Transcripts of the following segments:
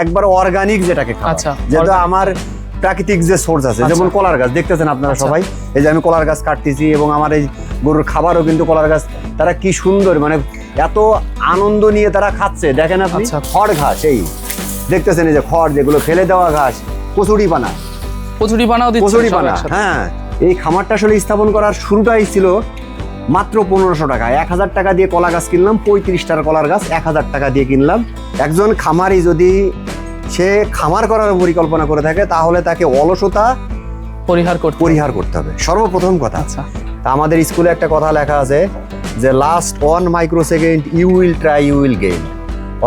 একবার অর্গানিক যেটাকে আচ্ছা, যেটা আমার প্রাকৃতিক যে সোর্স আছে আচ্ছা। যেমন কলার গাছ দেখতেছেন আপনারা আচ্ছা। সবাই? এই যে আমি কলার গাছ কাটতেছি এবং আমার এই গরুর খাবারও কিন্তু কলার গাছ তারা কি সুন্দর মানে এত আনন্দ নিয়ে তারা খাচ্ছে দেখেন আপনি? আচ্ছা। খড় ঘাস এই। দেখতেছেন এই যে খড় যেগুলো ফেলে দেওয়া ঘাস কচুরি পানা। কচুরি পানাও কচুরি পানা হ্যাঁ। এই খামারটা আসলে স্থাপন করার শুরুটাই ছিল মাত্র পনেরোশো টাকা। এক হাজার টাকা দিয়ে কলা গাছ কিনলাম পঁয়ত্রিশটার কলার গাছ এক হাজার টাকা দিয়ে কিনলাম। একজন খামারি যদি সে খামার করার পরিকল্পনা করে থাকে তাহলে তাকে অলসতা পরিহার করতে পরিহার করতে হবে। সর্বপ্রথম কথা। আচ্ছা। তা আমাদের স্কুলে একটা কথা লেখা আছে যে last one micro second you will try you will gain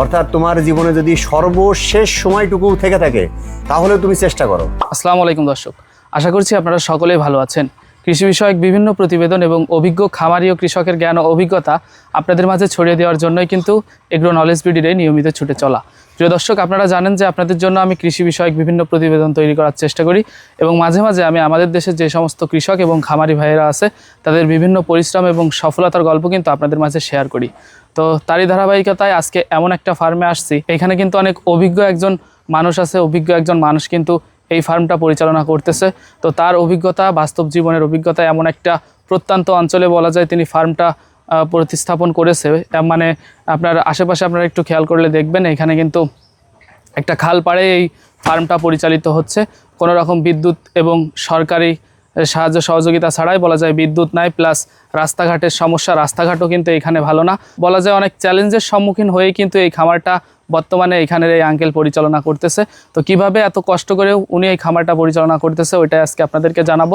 অর্থাৎ তোমার জীবনে যদি সর্বশেষ সময়টুকু থেকে থাকে তাহলে তুমি চেষ্টা করো। আসসালামু আলাইকুম দর্শক। আশা করছি আপনারা সকলেই ভালো আছেন। কৃষি বিষয়ক বিভিন্ন প্রতিবেদন এবং অভিজ্ঞ খামারি ও কৃষকের জ্ঞান ও অভিজ্ঞতা আপনাদের মাঝে ছড়িয়ে দেওয়ার জন্যই কিন্তু এগ্রো নলেজ বিডিরে নিয়মিত ছুটে চলা। প্রিয় দর্শক, আপনারা জানেন যে আপনাদের জন্য আমি কৃষি বিষয়ক বিভিন্ন প্রতিবেদন তৈরি করার চেষ্টা করি এবং মাঝে মাঝে আমি আমাদের দেশের যে সমস্ত কৃষক এবং খামারি ভাইয়েরা আছে, তাদের বিভিন্ন পরিশ্রম এবং সফলতার গল্প কিন্তু আপনাদের মাঝে শেয়ার করি। তো তারই ধারাবাহিকতায় আজকে এমন একটা ফার্মে আসছি, এখানে কিন্তু অনেক অভিজ্ঞ একজন মানুষ আছে, অভিজ্ঞ একজন মানুষ কিন্তু এই ফার্মটা পরিচালনা করতেছে। তো তার অভিজ্ঞতা, বাস্তব জীবনের অভিজ্ঞতা এমন একটা প্রত্যন্ত অঞ্চলে বলা যায় তিনি ফার্মটা প্রতিস্থাপন করেছে। মানে আপনার আশেপাশে আপনারা একটু খেয়াল করলে দেখবেন, এখানে কিন্তু একটা খাল পাড়ে এই ফার্মটা পরিচালিত হচ্ছে। কোনো রকম বিদ্যুৎ এবং সরকারি সাহায্য সহযোগিতা ছাড়াই বলা যায় বিদ্যুৎ নাই, প্লাস রাস্তাঘাটের সমস্যা, রাস্তাঘাটও কিন্তু এখানে ভালো না। বলা যায় অনেক চ্যালেঞ্জের সম্মুখীন হয়েই কিন্তু এই খামারটা বর্তমানে এখানের এই আঙ্কেল পরিচালনা করতেছে। তো কীভাবে এত কষ্ট করে উনি এই খামারটা পরিচালনা করতেছে, ওইটাই আজকে আপনাদেরকে জানাব।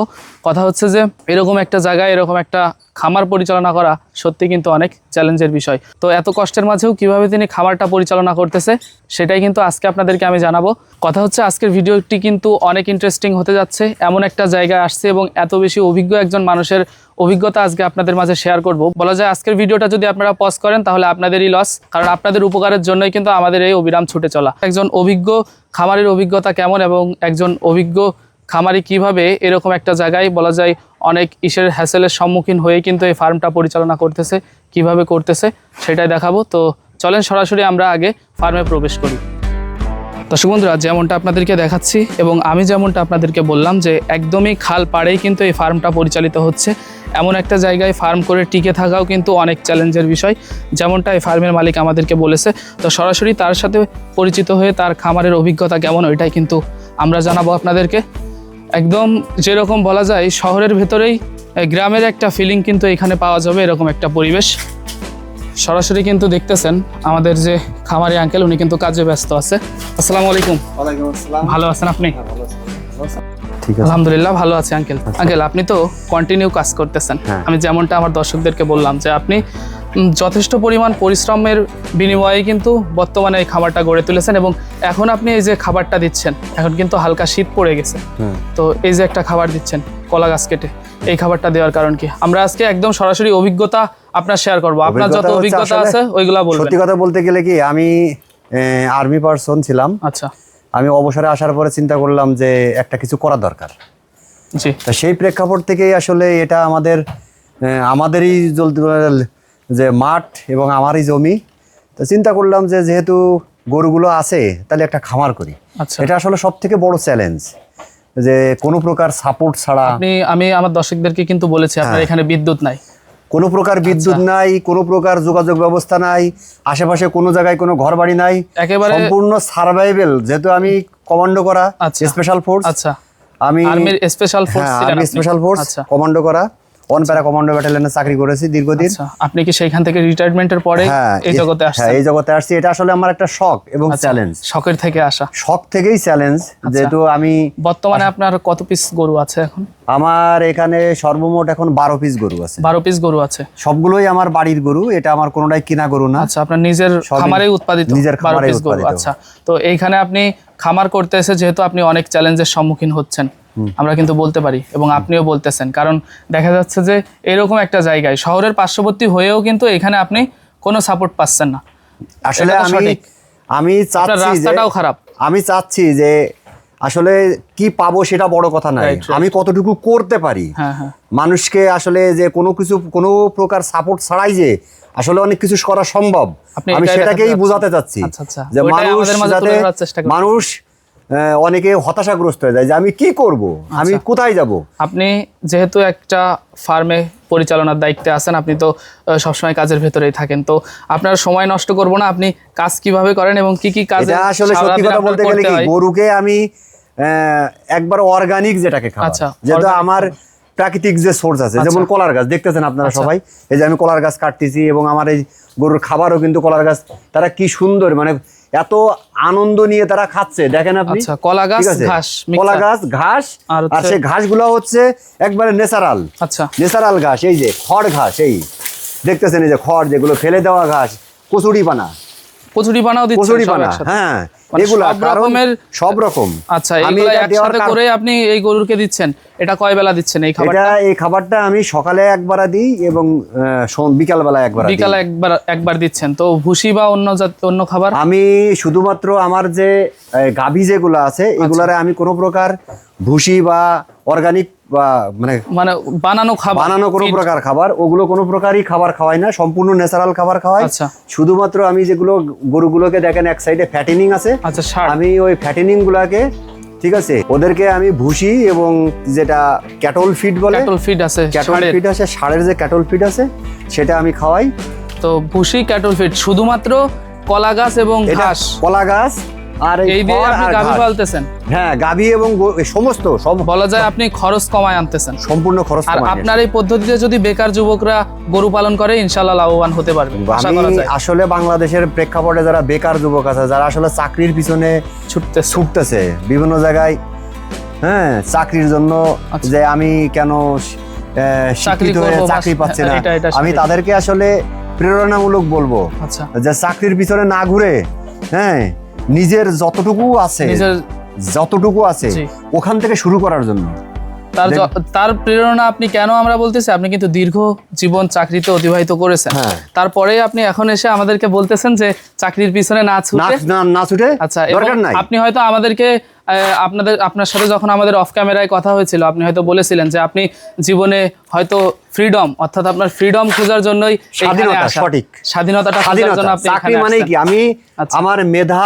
কথা হচ্ছে যে, এরকম একটা জায়গায়, এরকম একটা খামার পরিচালনা করা সত্যি কিন্তু অনেক চ্যালেঞ্জের বিষয়। তো এত কষ্টের মাঝেও কীভাবে তিনি খামারটা পরিচালনা করতেছে, সেটাই কিন্তু আজকে আপনাদেরকে আমি জানাব। কথা হচ্ছে, আজকের ভিডিওটি কিন্তু অনেক ইন্টারেস্টিং হতে যাচ্ছে। এমন একটা জায়গায় আসছে এবং এত বেশি অভিজ্ঞ একজন মানুষের অভিজ্ঞতা আজকে আপনাদের মাঝে শেয়ার করব। বলা যায় আজকের ভিডিওটা যদি আপনারা পজ করেন, তাহলে আপনাদেরই লস কারণ আপনাদের উপকারের জন্যই কিন্তু আমাদের এই অবিরাম ছুটে চলা। একজন অভিজ্ঞ খামারের অভিজ্ঞতা কেমন এবং একজন অভিজ্ঞ খামারি কীভাবে এরকম একটা জায়গায়, বলা যায় অনেক ইসের হ্যাসেলের সম্মুখীন হয়ে কিন্তু এই ফার্মটা পরিচালনা করতেছে, কীভাবে করতেছে, সেটাই দেখাবো। তো চলেন সরাসরি আমরা আগে ফার্মে প্রবেশ করি। দর্শক বন্ধুরা, যেমনটা আপনাদেরকে দেখাচ্ছি এবং আমি যেমনটা আপনাদেরকে বললাম যে একদমই খাল পাড়েই কিন্তু এই ফার্মটা পরিচালিত হচ্ছে। এমন একটা জায়গায় ফার্ম করে টিকে থাকাও কিন্তু অনেক চ্যালেঞ্জের বিষয়, যেমনটা এই ফার্মের মালিক আমাদেরকে বলেছে। তো সরাসরি তার সাথে পরিচিত হয়ে তার খামারের অভিজ্ঞতা কেমন, ওইটাই কিন্তু আমরা জানাব আপনাদেরকে। একদম যেরকম বলা যায়, শহরের ভেতরেই গ্রামের একটা ফিলিং কিন্তু এখানে পাওয়া যাবে, এরকম একটা পরিবেশ। সরাসরি কিন্তু দেখতেছেন আমাদের যে খামারি আঙ্কেল উনি কিন্তু কাজে ব্যস্ত আছে। আসসালামু আলাইকুম। ভালো আছেন আপনি? আলহামদুলিল্লাহ ভালো আছে আঙ্কেল। আঙ্কেল আপনি তো কন্টিনিউ কাজ করতেছেন। হ্যাঁ। আমি যেমনটা আমার দর্শকদেরকে বললাম যে আপনি যথেষ্ট পরিমাণ পরিশ্রমের বিনিময়ে কিন্তু বর্তমানে এই খাবারটা গড়ে তুলেছেন এবং এখন আপনি এই যে খাবারটা দিচ্ছেন এখন কিন্তু হালকা শীত পড়ে গেছে। তো এই যে একটা খাবার দিচ্ছেন কলা গাছ কেটে এই খাবারটা দেওয়ার কারণ কি? আমরা আজকে একদম সরাসরি অভিজ্ঞতা আপনার শেয়ার করব। আপনার যত অভিজ্ঞতা আছে ওইগুলা বলবেন। সত্যি কথা বলতে গেলে কি আমি আর্মি পার্সন ছিলাম। আচ্ছা। আমি অবসরে আসার পরে চিন্তা করলাম যে একটা কিছু করা দরকার। জি। তা সেই প্রেক্ষাপট থেকেই আসলে এটা আমাদের আমাদেরই চলতে যে মাঠ এবং আমারই জমি। তো চিন্তা করলাম যে যেহেতু গরুগুলো আছে তাহলে একটা খামার করি। আচ্ছা। এটা আসলে সব থেকে বড় চ্যালেঞ্জ যে কোনো প্রকার সাপোর্ট ছাড়া আপনি আমি আমার দর্শকদেরকে কিন্তু বলেছি আপনার হ্যাঁ। এখানে বিদ্যুৎ নাই। কোনো প্রকার বিদ্যুৎ নাই কোনো প্রকার যোগাযোগ ব্যবস্থা নাই আশেপাশে কোনো জায়গায় কোনো ঘর বাড়ি নাই। একেবারে সম্পূর্ণ সার্ভাইভেল যেহেতু আমি কমান্ডো করা আচ্ছা। স্পেশাল ফোর্স আচ্ছা। আমি স্পেশাল ফোর্স? স্পেশাল ফোর্স আচ্ছা। কমান্ডো করা। অন প্যারা কমান্ডো ব্যাটালিয়নে চাকরি করেছি দীর্ঘদিন। আচ্ছা আপনি কি সেইখান থেকে রিটায়ারমেন্টের পরে হ্যাঁ এই জগতে হ্যাঁ আসছেন? এই জগতে আসছি। এটা আসলে আমার একটা শখ এবং চ্যালেঞ্জ শখের থেকে আসা। শখ থেকেই চ্যালেঞ্জ যেহেতু আমি বর্তমানে আপনার কত পিস গরু আছে এখন? আমার এখানে সর্বমোট এখন বারো পিস গরু আছে। বারো পিস গরু আছে। সবগুলোই আমার বাড়ির গরু এটা আমার কোনোটাই কিনা গরু না। আচ্ছা আপনার নিজের খামারেই উৎপাদিত নিজের বারো খামারেই উৎপাদিত। আচ্ছা তো এইখানে আপনি খামার করতে এসে যেহেতু আপনি অনেক চ্যালেঞ্জের সম্মুখীন হচ্ছেন আমরা কিন্তু বলতে পারি এবং আপনিও বলতেছেন। কারণ দেখা যাচ্ছে যে এরকম একটা জায়গায় শহরের পার্শ্ববর্তী হয়েও কিন্তু এখানে আপনি কোনো সাপোর্ট পাচ্ছেন না। আসলে আমি আমি চাচ্ছি রাস্তাটাও খারাপ। আমি চাচ্ছি যে আসলে কি পাবো সেটা বড় কথা right. আমি কতটুকু করতে পারি? হ্যাঁ হ্যাঁ। মানুষকে আসলে যে কোনো কিছু কোনো প্রকার সাপোর্ট ছাড়াই যে আসলে অনেক কিছু করা সম্ভব। আমি সেটাকেই বোঝাতে চাচ্ছি আচ্ছা, আচ্ছা। যে মানুষ। মানুষ অনেকে হতাশাগ্রস্ত হয়ে যায় যে আমি কি করব আমি আচ্ছা। কোথায় যাব আপনি যেহেতু একটা ফার্মে পরিচালনার দায়িত্বে আছেন আপনি তো সবসময় কাজের ভেতরেই থাকেন তো আপনার সময় নষ্ট করব না আপনি কাজ কীভাবে করেন এবং কি কি কাজ আসলে সত্যি কথা বলতে গেলে কি গরুকে আমি আহ, একবার অর্গানিক যেটাকে খাবার আচ্ছা, যেহেতু আমার প্রাকৃতিক যে সোর্স আছে যেমন আচ্ছা। কলার গাছ দেখতেছেন আপনারা। সবাই এই যে আমি কলার গাছ কাটতেছি এবং আমার এই গরুর খাবারও কিন্তু কলার গাছ তারা কি সুন্দর মানে এত আনন্দ নিয়ে তারা খাচ্ছে দেখেন আপনি? আচ্ছা, কলা গাছ, ঘাস। কলা গাছ ঘাস আর সেই ঘাসগুলো হচ্ছে একবারে নেচারাল আচ্ছা। নেচারাল ঘাস এই যে খড় ঘাস এই। দেখতেছেন এই যে খড় যেগুলো ফেলে দেওয়া ঘাস কচুরি পানা কচুরি পানাও দিচ্ছেন কচুরি পানা হ্যাঁ মানে এগুলা সব কারণ সব রকম। আচ্ছা দেওয়ার একসাথে করে আপনি এই গরুরকে দিচ্ছেন। এটা কয় বেলা দিচ্ছেন এই এটা এই খাবারটা আমি সকালে একবার দিই এবং বিকাল বেলা একবার দিই। বিকালে একবার একবার দিচ্ছেন। তো ভুসি বা অন্য অন্য খাবার? আমি শুধুমাত্র আমার যে গাভী যেগুলো আছে আচ্ছা। এগুলারে আমি কোনো প্রকার ভুসি বা অর্গানিক বা মানে মানে বানানো খাবার বানানো কোনো প্রকার খাবার ওগুলো কোনো প্রকারই খাবার খাওয়াই না সম্পূর্ণ ন্যাচারাল খাবার খাওয়াই। আচ্ছা। শুধুমাত্র আমি যেগুলো গরুগুলোকে দেখেন এক সাইডে ফ্যাটেনিং আছে। আচ্ছা আমি ওই ফ্যাটেনিং গুলাকে ঠিক আছে ওদেরকে আমি ভুসি এবং যেটা ক্যাটল ফিড বলে ক্যাটল ফিড আছে ক্যাটল ফিড আছে ষাঁড়ের যে ক্যাটল ফিড আছে সেটা আমি খাওয়াই। তো ভুসি ক্যাটল ফিড শুধুমাত্র কলা গাছ এবং ঘাস? কলা গাছ আর এই দিয়ে আপনি গাভী পালতেছেন? হ্যাঁ গাভী এবং সমস্ত সব বলা যায় আপনি খরচ কমায় আনতেছেন। সম্পূর্ণ খরচ আর আপনার এই পদ্ধতিতে যদি বেকার যুবকরা গরু পালন করে ইনশাল্লাহ লাভবান হতে পারবে। আমি আসলে বাংলাদেশের প্রেক্ষাপটে যারা বেকার যুবক আছে যারা আসলে চাকরির পিছনে ছুটতে ছুটতেছে বিভিন্ন জায়গায় হ্যাঁ চাকরির জন্য আচ্ছা। যে আমি কেন শিক্ষিত হয়ে চাকরি পাচ্ছি না আমি তাদেরকে আসলে প্রেরণামূলক বলব আচ্ছা। যে চাকরির পিছনে না ঘুরে হ্যাঁ নিজের যতটুকু আছে নিজের যতটুকু আছে জি। ওখান থেকে শুরু করার জন্য তার তার প্রেরণা আপনি কেন আমরা বলতেছি আপনি কিন্তু দীর্ঘ জীবন চাকরিতে অতিবাহিত করেছেন হ্যাঁ। তারপরে আপনি এখন এসে আমাদেরকে বলতেছেন যে চাকরির পিছনে না না ছুটে না- না ছুটে আচ্ছা এবং দরকার নাই আপনি হয়তো আমাদেরকে আহ, আপনাদের আপনার সাথে যখন আমাদের অফ ক্যামেরায় কথা হয়েছিল আপনি হয়তো বলেছিলেন যে আপনি জীবনে হয়তো ফ্রিডম অর্থাৎ আপনার ফ্রিডম খোঁজার জন্যই স্বাধীনতা, আসা। সঠিক। স্বাধীনতাটা খোঁজার স্বাধীনতা জন্য আপনি চাকরি এখানে মানে আসছেন। কি আমি আচ্ছা। আমার মেধা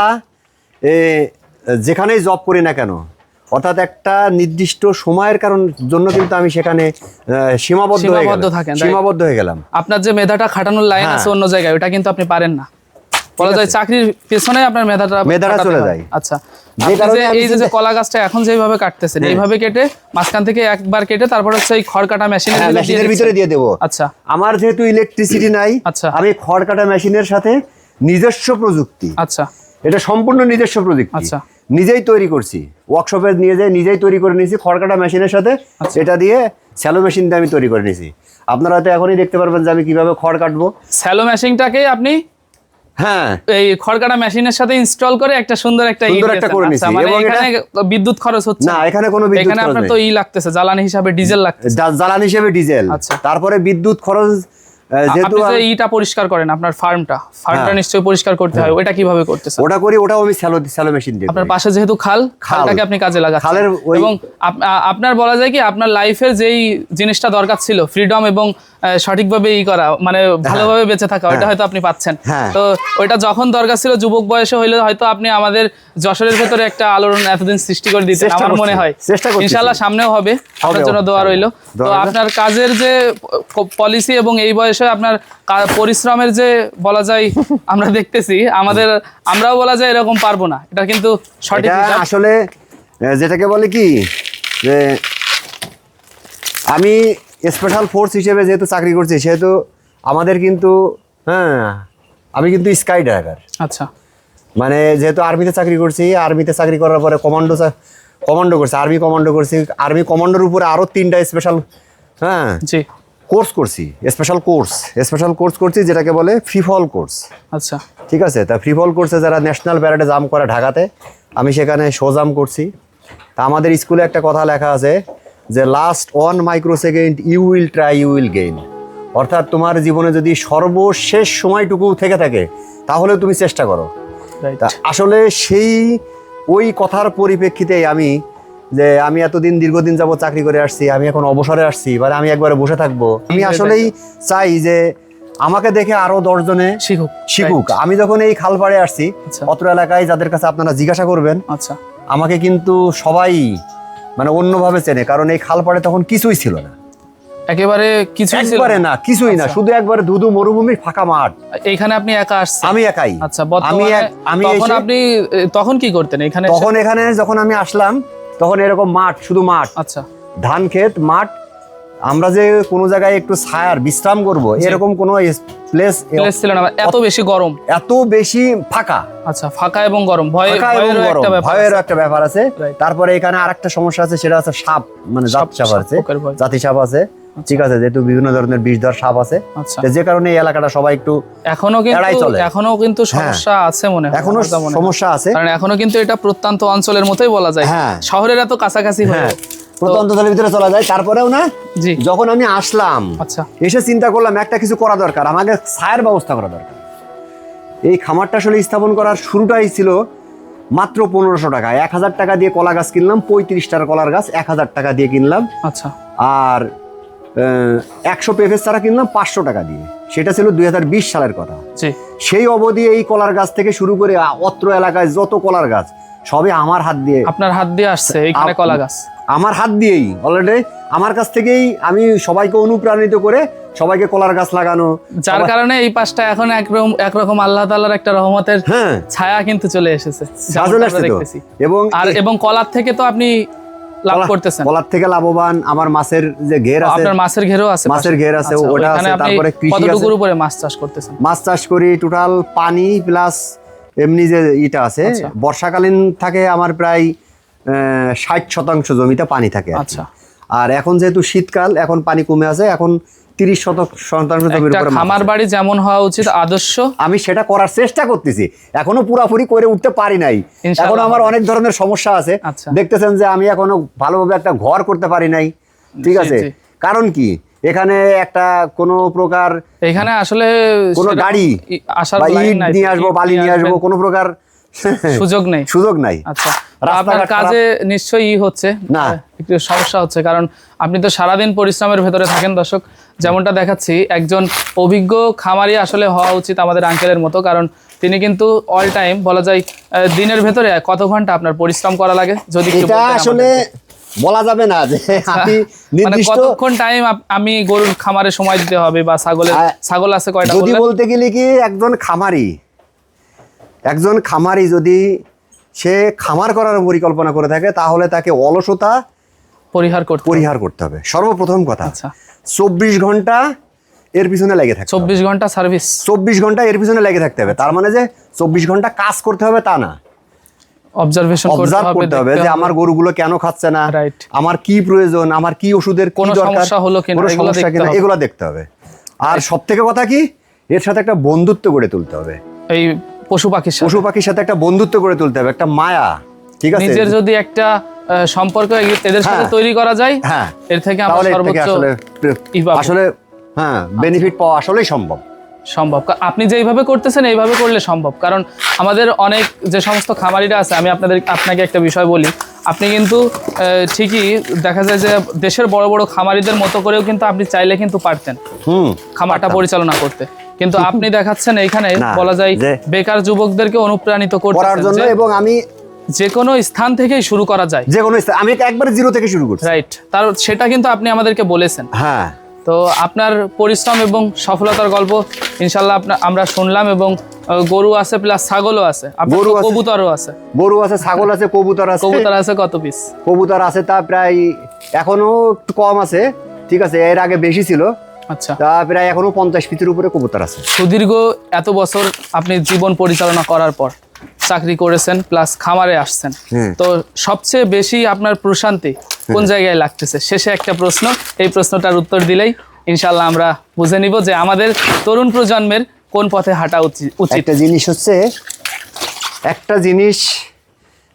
যেখানেই জব করি না কেন অর্থাৎ একটা নির্দিষ্ট সময়ের কারণ জন্য কিন্তু আমি সেখানে সীমাবদ্ধ হয়ে সীমাবদ্ধ গেলাম। সীমাবদ্ধ হয়ে গেলাম। আপনার যে মেধাটা খাটানোর লাইন হ্যাঁ। আছে অন্য জায়গায় ওটা কিন্তু আপনি পারেন না। বলা যায় চাকরির পেছনে আপনার মেধাটা মেধাটা চলে যায়। আচ্ছা। এই যে কলা গাছটা এখন যেভাবে কাটতেছেন হ্যাঁ। এইভাবে কেটে মাঝখান থেকে একবার কেটে তারপর হচ্ছে এই খড় কাটা মেশিনের ভিতরে দিয়ে দেবো। আচ্ছা। আমার যেহেতু ইলেকট্রিসিটি নাই আচ্ছা। আমি খড় কাটা মেশিনের সাথে নিজস্ব প্রযুক্তি। আচ্ছা। এটা সম্পূর্ণ নিজস্ব প্রযুক্তি। আচ্ছা। নিজেই তৈরি করছি। ওয়ার্কশপে নিয়ে যাই নিজেই তৈরি করে নিয়েছি। খড়কাটা মেশিনের সাথে আচ্ছা। এটা দিয়ে স্যালো মেশিন দিয়ে আমি তৈরি করে নিয়েছি। আপনারা হয়তো এখনই দেখতে পারবেন যে আমি কীভাবে খড় কাটবো। স্যালো মেশিনটাকে আপনি হ্যাঁ। এই খড়কাটা মেশিনের সাথে ইনস্টল করে একটা সুন্দর একটা সুন্দর একটা করে আচ্ছা, নিছি। মানে এবং এখানে বিদ্যুৎ খরচ হচ্ছে। না এখানে কোনো বিদ্যুৎ এখানে আপনার তো ই লাগতেছে জ্বালানি হিসাবে ডিজেল লাগতেছে। জ্বালানি হিসেবে ডিজেল। আচ্ছা। তারপরে বিদ্যুৎ খরচ যেহেতু ইটা পরিষ্কার করেন আপনার ফার্মটা ফার্মটা হ্যাঁ। নিশ্চয়ই পরিষ্কার করতে হয় ওটা কীভাবে করতেছেন ওটা করি ওটাও আমি স্যালো স্যালো মেশিন দিয়ে আপনার পাশে যেহেতু খাল খাল। খালটাকে আপনি কাজে লাগাচ্ছেন খালের এবং আপনার বলা যায় কি আপনার লাইফের যেই জিনিসটা দরকার ছিল ফ্রিডম এবং সঠিকভাবে ই করা মানে ভালোভাবে বেঁচে থাকা ওইটা হয়তো আপনি পাচ্ছেন। হ্যাঁ। তো ওইটা যখন দরকার ছিল যুবক বয়সে হইলে হয়তো আপনি আমাদের যশোরের ভেতরে একটা আলোড়ন এতদিন সৃষ্টি করে চেষ্টা আমার মনে হয়। ইনশাল্লাহ সামনেও হবে আপনার জন্য দোয়া। রইল। তো আপনার কাজের যে পলিসি এবং এই বয়সে আপনার পরিশ্রমের যে বলা যায় আমরা দেখতেছি আমাদের আমরাও বলা যায় এরকম পারব না। এটা কিন্তু সঠিক আসলে যেটাকে বলে কি যে আমি স্পেশাল ফোর্স হিসেবে যেহেতু চাকরি করছি সেহেতু আমাদের কিন্তু হ্যাঁ আমি কিন্তু স্কাই ড্রাইভার আচ্ছা। মানে যেহেতু আর্মিতে চাকরি করছি আর্মিতে চাকরি করার পরে কমান্ডো কমান্ডো করছি আর্মি কমান্ডো করছি আর্মি কমান্ডোর উপরে আরও তিনটা স্পেশাল হ্যাঁ জি। কোর্স করছি স্পেশাল কোর্স স্পেশাল কোর্স করছি যেটাকে বলে ফ্রি ফল কোর্স আচ্ছা। ঠিক আছে? তা ফ্রি ফল কোর্সে যারা ন্যাশনাল প্যারেডে জাম করে ঢাকাতে আমি সেখানে শো জাম করছি। তা আমাদের স্কুলে একটা কথা লেখা আছে যে last one microsecond you will try you will gain অর্থাৎ তোমার জীবনে যদি সর্বশেষ সময়টুকু থেকে থাকে তাহলে তুমি চেষ্টা করো। আসলে সেই ওই কথার পরিপ্রেক্ষিতে আমি যে আমি এতদিন দীর্ঘদিন যাব চাকরি করে আসছি আমি এখন অবসরে আসছি এবারে আমি একবারে বসে থাকব। আমি আসলেই চাই যে আমাকে দেখে আরও দশজনে শিখুক। শিখুক। আমি যখন এই খালপাড়ে আসছি আচ্ছা। অত্র এলাকায় যাদের কাছে আপনারা জিজ্ঞাসা করবেন আচ্ছা। আমাকে কিন্তু সবাই মানে অন্যভাবে চেনে কারণ এই খালপাড়ে তখন কিছুই ছিল না। একেবারে কিছু একবারে না। কিছুই না আচ্ছা। শুধু একবারে ধুধু মরুভূমি ফাঁকা মাঠ। এখানে আপনি একা আসছেন? আমি একাই। আচ্ছা আমি আমি তখন আপনি তখন কি করতেন এখানে তখন এখানে যখন আমি আসলাম তখন এরকম মাঠ শুধু মাঠ। আচ্ছা। ধান ক্ষেত মাঠ আমরা যে কোনো জায়গায় একটু ছায়ার বিশ্রাম করব এরকম কোনো প্লেস প্লেস ছিল না এত বেশি গরম? এত বেশি ফাঁকা। আচ্ছা ফাঁকা এবং গরম ভয় ভয়েরও একটা ব্যাপার আছে। একটা ব্যাপার আছে। তারপরে এখানে আরেকটা সমস্যা আছে সেটা আছে সাপ মানে জাত সাপ- আছে। জাতি সাপ আছে। ঠিক আছে যেহেতু বিভিন্ন ধরনের বিষধর সাপ আছে। আচ্ছা। যে কারণে এই এলাকাটা সবাই একটু এখনও কিন্তু। এখনও কিন্তু সমস্যা আছে মনে হয় এখনও হয়। সমস্যা আছে। কারণ এখনও কিন্তু এটা প্রত্যন্ত অঞ্চলের মতোই বলা যায়। হ্যাঁ। শহরের এত কাছাকাছি হয়ে প্রত্যন্ত ভিতরে চলা যায়। তারপরেও না যখন আমি আসলাম আচ্ছা। এসে চিন্তা করলাম একটা কিছু করা দরকার আমাকে ছায়ের ব্যবস্থা করা দরকার। এই খামারটা আসলে স্থাপন করার শুরুটাই ছিল মাত্র পনেরোশো টাকা। এক হাজার টাকা দিয়ে কলা গাছ কিনলাম পঁয়ত্রিশটার কলার গাছ এক হাজার টাকা দিয়ে কিনলাম। আচ্ছা। আর একশো চারা কিনলাম পাঁচশো টাকা দিয়ে। সেটা ছিল দুই হাজার বিশ সালের কথা। সেই অবধি এই কলার গাছ থেকে শুরু করে অত্র এলাকায় যত কলার গাছ সবই আমার হাত দিয়ে আপনার হাত দিয়ে আসছে এখানে কলা গাছ। আমার হাত দিয়েই অলরেডি আমার কাছ থেকেই আমি সবাইকে অনুপ্রাণিত করে সবাইকে কলার গাছ লাগানো। যার কারণে এই পাশটা এখন একরকম একরকম আল্লাহ তাআলার একটা রহমতের হ্যাঁ। ছায়া কিন্তু চলে এসেছে। এবং আর এবং কলার থেকে তো আপনি লাভ করতেছেন। কলার থেকে লাভবান আমার মাছের যে ঘের আছে আপনার মাছের ঘেরও আছে মাছের ঘের আছে, আচ্ছা, ওটা আছে, তারপরে কৃষি আছে। উপরে মাছ চাষ করতেছেন? মাছ চাষ করি টোটাল পানি প্লাস এমনি যে ইটা আছে আচ্ছা। বর্ষাকালীন থাকে আমার প্রায় ষাট শতাংশ জমিতে পানি থাকে আচ্ছা। আর এখন যেহেতু শীতকাল এখন পানি কমে আছে এখন তিরিশ শতক শতাংশ জমির উপরে খামার বাড়ি যেমন হওয়া উচিত আদর্শ? আমি সেটা করার চেষ্টা করতেছি। এখনও পুরাপুরি করে উঠতে পারি নাই। এখনও আমার অনেক ধরনের সমস্যা আছে। আচ্ছা। দেখতেছেন যে আমি এখনও ভালোভাবে একটা ঘর করতে পারি নাই। ঠিক আছে? কারণ কি? এখানে একটা কোনো প্রকার এখানে আসলে কোনো গাড়ি আসার নিয়ে আসব বালি নিয়ে আসব কোনো প্রকার সুযোগ নাই। সুযোগ নাই। আচ্ছা। আপনার। কাজে নিশ্চয়ই হচ্ছে না। একটু সমস্যা হচ্ছে কারণ আপনি তো সারাদিন পরিশ্রমের ভেতরে থাকেন দর্শক যেমনটা দেখাচ্ছি একজন অভিজ্ঞ খামারি আসলে হওয়া উচিত আমাদের আঙ্কেলের মতো কারণ তিনি কিন্তু অল টাইম বলা যায় দিনের ভেতরে কত ঘণ্টা আপনার পরিশ্রম করা লাগে যদি আসলে বলা যাবে না যে আমি মানে নির্দিষ্ট কতক্ষণ টাইম আমি গরুর খামারে সময় দিতে হবে বা ছাগলের ছাগল আছে কয়টা যদি বলতে গেলে কি একজন খামারি একজন খামারি যদি সে খামার করার পরিকল্পনা করে থাকে তাহলে তাকে অলসতা পরিহার করতে পরিহার করতে হবে। সর্বপ্রথম কথা আচ্ছা। চব্বিশ ঘণ্টা এর পিছনে লেগে থাকে চব্বিশ ঘণ্টা সার্ভিস। চব্বিশ ঘণ্টা এর পিছনে লেগে থাকতে হবে। তার মানে যে চব্বিশ ঘণ্টা কাজ করতে হবে তা না। অবজারভেশন করতে হবে যে আমার গরুগুলো কেন খাচ্ছে না. আমার কি প্রয়োজন আমার কি ওষুধের কোনো সমস্যা হলো কিনা, এগুলো সমস্যা দেখতে কিনা হবে। এগুলো দেখতে হবে। আর সব থেকে কথা কি এর সাথে একটা বন্ধুত্ব গড়ে তুলতে হবে। এই পশু পাখির পশু পাখির সাথে একটা বন্ধুত্ব গড়ে তুলতে হবে একটা মায়া ঠিক আছে? নিজের যদি একটা সম্পর্ক এদের সাথে হ্যাঁ। তৈরি করা যায় হ্যাঁ। এর থেকে আমরা সর্বোচ্চ আসলে হ্যাঁ বেনিফিট পাওয়া আসলেই সম্ভব। সম্ভব। আপনি যেইভাবে করতেছেন এইভাবে করলে সম্ভব। কারণ আমাদের অনেক যে সমস্ত খামারিরা আছে আমি আপনাদের আপনাকে একটা বিষয় বলি। আপনি কিন্তু ঠিকই দেখা যায় যে দেশের বড় বড় খামারিদের মতো করেও কিন্তু আপনি চাইলে কিন্তু পারতেন হুম খামারটা পরিচালনা করতে। কিন্তু আপনি দেখাচ্ছেন এইখানে না, বলা যায় বেকার যুবকদেরকে অনুপ্রাণিত করার জন্য এবং আমি যে কোনো স্থান থেকে শুরু করা যায়। যে কোনো স্থান- আমি একবারে জিরো থেকে শুরু করছি। রাইট তার সেটা কিন্তু আপনি আমাদেরকে বলেছেন। হ্যাঁ। তো আপনার পরিশ্রম এবং সফলতার গল্প ইনশাল্লাহ আমরা শুনলাম এবং গরু আছে প্লাস ছাগলও আছে। গরু। কবুতরও আছে। গরু আছে ছাগল আছে কবুতর আছে। কবুতর আছে কত পিস কবুতর আছে তা প্রায় এখনও একটু কম আছে। ঠিক আছে এর আগে বেশি ছিল। আচ্ছা। তা প্রায় এখনও পঞ্চাশ পিসের উপরে কবুতর আছে। সুদীর্ঘ এত বছর আপনি জীবন পরিচালনা করার পর চাকরি করেছেন প্লাস খামারে আসছেন। তো সবচেয়ে বেশি আপনার প্রশান্তি কোন জায়গায় লাগতেছে? শেষে একটা প্রশ্ন এই প্রশ্নটার উত্তর দিলেই ইনশাল্লাহ আমরা বুঝে নিব যে আমাদের তরুণ প্রজন্মের কোন পথে হাঁটা উচিত। একটা জিনিস হচ্ছে একটা জিনিস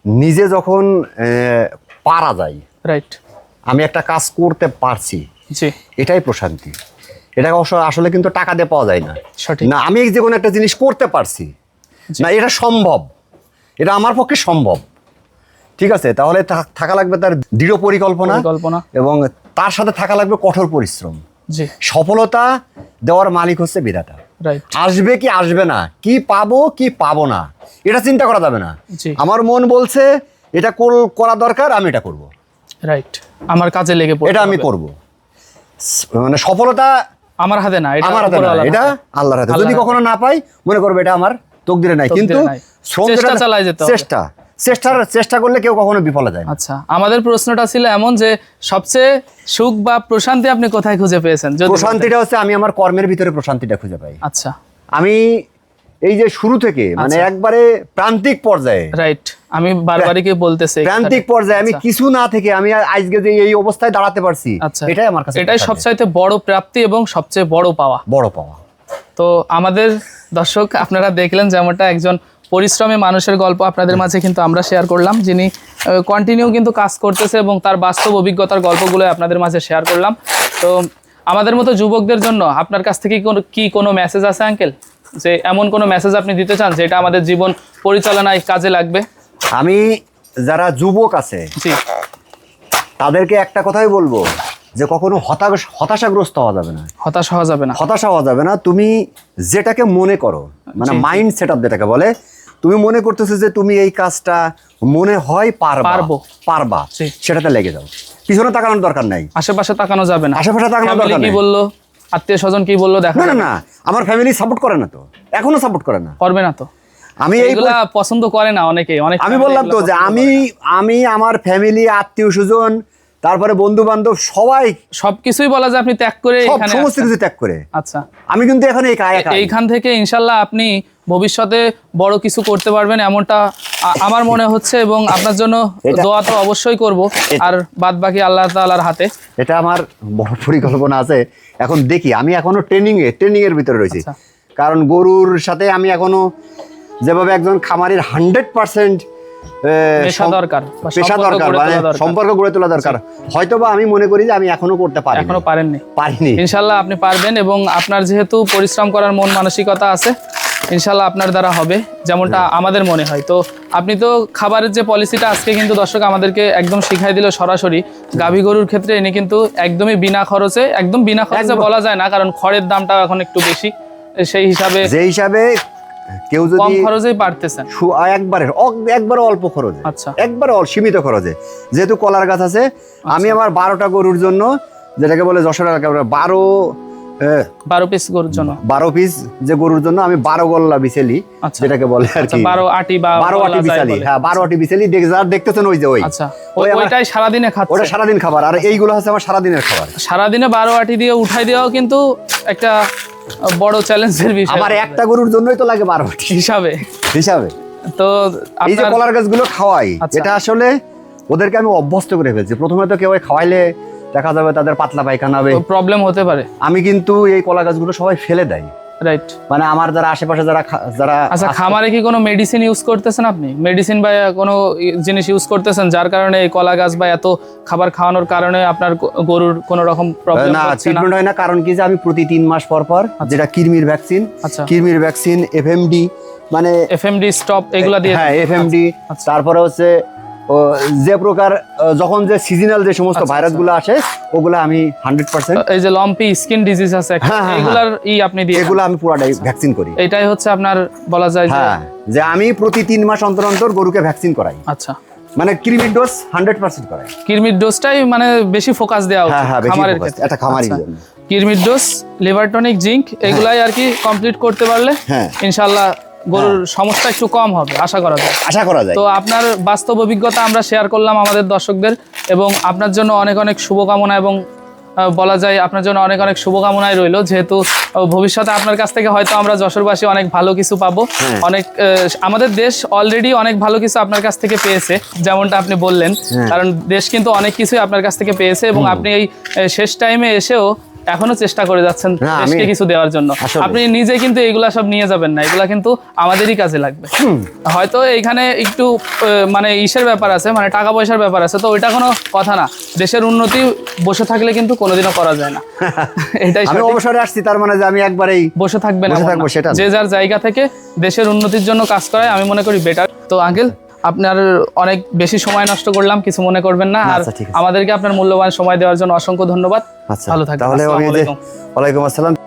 নিজে যখন পারা যায় রাইট আমি একটা কাজ করতে পারছি এটাই প্রশান্তি। এটা অবশ্য আসলে কিন্তু টাকা দিয়ে পাওয়া যায় না। সঠিক। না আমি যে কোনো একটা জিনিস করতে পারছি না এটা সম্ভব। এটা আমার পক্ষে সম্ভব। ঠিক আছে? তাহলে থাকা লাগবে তার দৃঢ় পরিকল্পনা কল্পনা এবং তার সাথে থাকা লাগবে কঠোর পরিশ্রম। সফলতা দেওয়ার মালিক হচ্ছে বিধাতা। আসবে কি আসবে না? কি পাবো কি পাবো না? এটা চিন্তা করা যাবে না। আমার মন বলছে এটা কর- করা দরকার আমি এটা করব। রাইট আমার কাজে লেগে এটা আমি। করব। মানে সফলতা আমার হাতে না এটা আমার হাতে না এটা আল্লাহর হাতে। যদি কখনো না পাই মনে করবে এটা আমার তকদিরে নাই। কিন্তু শ্রম চেষ্টা চালায় যেতে। চেষ্টা। চেষ্টার চেষ্টা করলে কেউ কখনো বিফলে যায় না। আচ্ছা আমাদের প্রশ্নটা ছিল এমন যে সবচেয়ে সুখ বা প্রশান্তি আপনি কোথায় খুঁজে পেয়েছেন? যদি প্রশান্তিটা হচ্ছে আমি আমার কর্মের ভিতরে প্রশান্তিটা খুঁজে পাই। আচ্ছা। আমি এই যে শুরু থেকে মানে আচ্ছা। একবারে প্রান্তিক পর্যায়ে। রাইট আমি বারবারই কি বলতেছি প্রান্তিক পর্যায়ে আমি আচ্ছা। কিছু না থেকে আমি আজকে যে এই অবস্থায় দাঁড়াতে পারছি আচ্ছা। এটাই আমার কাছে এটাই। সবচাইতে বড় প্রাপ্তি এবং সবচেয়ে বড় পাওয়া। বড় পাওয়া। তো আমাদের দর্শক আপনারা দেখলেন যেমনটা একজন পরিশ্রমী মানুষের গল্প আপনাদের মাঝে কিন্তু আমরা শেয়ার করলাম যিনি কন্টিনিউ কিন্তু কাজ করতেছে এবং তার বাস্তব অভিজ্ঞতার গল্পগুলো আপনাদের মাঝে শেয়ার করলাম। তো আমাদের মতো যুবকদের জন্য আপনার কাছ থেকে কি কোনো- কি কোনো মেসেজ আছে আঙ্কেল যে এমন কোনো মেসেজ আপনি দিতে চান যেটা আমাদের জীবন পরিচালনায় কাজে লাগবে? আমি যারা যুবক আছে জি। তাদেরকে একটা কথাই বলব যে কখনো হতাশ হতাশাগ্রস্ত হওয়া যাবে না। হতাশ হওয়া যাবে না। হতাশা হওয়া যাবে না তুমি যেটাকে মনে করো মানে। মাইন্ড সেট আপ যেটাকে বলে তুমি মনে করতেছো যে তুমি এই কাজটা মনে হয় পারবা পারব। পারবা সেটাতে লেগে যাও। পিছনে তাকানোর দরকার নাই। আশেপাশে তাকানো যাবে না। আশেপাশে তাকানোর Family দরকার কি নেই। বলল? আত্মীয় স্বজন কি বলল দেখো না না আমার ফ্যামিলি সাপোর্ট করে না তো। এখনও সাপোর্ট করে না। করবে না তো। আমি এইগুলা পছন্দ করে না অনেকে অনেক আমি বললাম তো যে আমি আমি আমার ফ্যামিলি আত্মীয় স্বজন তারপরে বন্ধু বান্ধব সবাই সবকিছুই বলা যায় আপনি ত্যাগ করে এখানে সমস্ত কিছু ত্যাগ করে। আচ্ছা। আমি কিন্তু এখন এই এইখান থেকে ইনশাল্লাহ আপনি ভবিষ্যতে বড় কিছু করতে পারবেন এমনটা আমার মনে হচ্ছে এবং আপনার জন্য দোয়া তো অবশ্যই করব। আর বাদ বাকি আল্লাহ তাআলার হাতে। এটা আমার বড় পরিকল্পনা আছে। এখন দেখি আমি এখনও ট্রেনিং এ ট্রেনিং এর ভিতরে রয়েছি। আচ্ছা। কারণ গরুর সাথে আমি এখনও যেভাবে একজন খামারির হান্ড্রেড পার্সেন্ট পেশা দরকার পেশা দরকার মানে সম্পর্ক গড়ে তোলা দরকার। হয়তো বা আমি মনে করি যে আমি এখনও করতে পারি এখনও পারেননি। পারিনি। ইনশাল্লাহ আপনি পারবেন এবং আপনার যেহেতু পরিশ্রম করার মন মানসিকতা আছে ইনশাল্লাহ আপনার দ্বারা হবে যেমনটা আমাদের মনে হয়। তো আপনি তো খাবারের যে পলিসিটা আজকে কিন্তু দর্শক আমাদেরকে একদম শিখাই দিল সরাসরি গাভী গরুর ক্ষেত্রে এনে কিন্তু একদমই বিনা খরচে একদম বিনা খরচে বলা যায় না কারণ খড়ের দামটা এখন একটু বেশি সেই হিসাবে যে হিসাবে কেউ কম যদি খরচেই পারতেছেন একবারে অল্প খরচে। আচ্ছা। একবারে সীমিত খরচে। যেহেতু কলার গাছ আছে আমি আমার বারোটা গরুর জন্য যেটাকে বলে যশোর বারো বারো পিস গরুর জন্য। বারো পিস যে গরুর জন্য আমি বারো গল্লা বিছেলি আচ্ছা। যেটাকে বলে আর আচ্ছা কি। বারো আটি বা বারো আটি যায় হ্যাঁ বারো আটি বিছালি দেখ যা দেখতেছেন ওই যে ওই। আচ্ছা ওই ওই- ওইটাই সারাদিনে ওটা সারাদিন খাবার আর এইগুলো হচ্ছে আমার সারাদিনের খাবার। সারাদিনে বারো আটি দিয়ে উঠাই দেওয়াও কিন্তু একটা বড় চ্যালেঞ্জের বিষয় আমার একটা গরুর জন্যই তো লাগে বারো হিসাবে। হিসাবে। তো এই যে কলার গাছগুলো খাওয়াই আচ্ছা। এটা আসলে ওদেরকে আমি অভ্যস্ত করে ফেলছি। প্রথমে তো কেউ খাওয়াইলে দেখা যাবে তাদের পাতলা পায়খানা হবে। প্রবলেম হতে পারে। আমি কিন্তু এই কলা গাছগুলো সবাই ফেলে দেয়। রাইট মানে আমার যারা আশেপাশে যারা যারা আচ্ছা খামারে কি কোনো মেডিসিন ইউজ করতেছেন আপনি? মেডিসিন বা কোনো জিনিস ইউজ করতেছেন যার কারণে এই কলা গাছ বা এত খাবার খাওয়ানোর কারণে আপনার গরুর কোনো রকম প্রবলেম না ট্রিটমেন্ট হয় না কারণ কি যে আমি প্রতি তিন মাস পর পর যেটা কিরমির ভ্যাকসিন আচ্ছা। কিরমির ভ্যাকসিন এফএমডি মানে এফএমডি স্টপ এগুলা দিয়ে হ্যাঁ এফএমডি আচ্ছা। তারপরে হচ্ছে যে প্রকার যখন যে সিজনাল যে সমস্ত আচ্ছা, ভাইরাসগুলো আসে ওগুলো আমি হান্ড্রেড পার্সেন্ট এই যে লম্পি স্কিন ডিজিজ আছে একটা, হ্যাঁ, হ্যাঁ, এগুলার ই আপনি দিয়ে এগুলো আমি পুরাটাই ভ্যাকসিন করি। এটাই হচ্ছে আপনার বলা যায় যে হ্যাঁ যে আমি প্রতি তিন মাস অন্তর অন্তর গরুকে ভ্যাকসিন করাই। আচ্ছা। মানে ক্রিমির ডোজ হান্ড্রেড পার্সেন্ট করাই। কিরমির ডোজটাই মানে বেশি ফোকাস দেওয়া হ্যাঁ উচিত হ্যাঁ খামারের ক্ষেত্রে। আচ্ছা। জন্য। কিরমির ডোজ লিভারটনিক জিঙ্ক এগুলাই আর কি কমপ্লিট করতে পারলে হ্যাঁ। গরুর সমস্যা একটু কম হবে আশা করা যায়। আশা করা যায়। তো আপনার বাস্তব অভিজ্ঞতা আমরা শেয়ার করলাম আমাদের দর্শকদের এবং আপনার জন্য অনেক অনেক শুভকামনা এবং বলা যায় আপনার জন্য অনেক অনেক শুভকামনায় রইল। যেহেতু ভবিষ্যতে আপনার কাছ থেকে হয়তো আমরা যশোরবাসী অনেক ভালো কিছু পাবো। হ্যাঁ। অনেক আমাদের দেশ অলরেডি অনেক ভালো কিছু আপনার কাছ থেকে পেয়েছে যেমনটা আপনি বললেন। হ্যাঁ। কারণ দেশ কিন্তু অনেক কিছুই আপনার কাছ থেকে পেয়েছে এবং আপনি এই শেষ টাইমে এসেও এখনও চেষ্টা করে যাচ্ছেন দেশকে কিছু দেওয়ার জন্য। আপনি নিজে কিন্তু এগুলা সব নিয়ে যাবেন না এগুলা কিন্তু আমাদেরই কাজে লাগবে। হয়তো এইখানে একটু মানে ইসের ব্যাপার আছে মানে টাকা পয়সার ব্যাপার আছে তো ওইটা কোনো কথা না। দেশের উন্নতি বসে থাকলে কিন্তু কোনোদিনও করা যায় না। এটাই আমি অবসরে আসছি তার মানে যে আমি একবারেই বসে থাকবেন না। যে যার জায়গা থেকে দেশের উন্নতির জন্য কাজ করায় আমি মনে করি বেটার তো আঙ্কেল আপনার অনেক বেশি সময় নষ্ট করলাম কিছু মনে করবেন না আর আচ্ছা। আমাদেরকে আপনার মূল্যবান সময় দেওয়ার জন্য অসংখ্য ধন্যবাদ আচ্ছা ভালো থাকবেন তাহলে আলাইকুম ওয়া আলাইকুম। ওয়ালাইকুম আসসালাম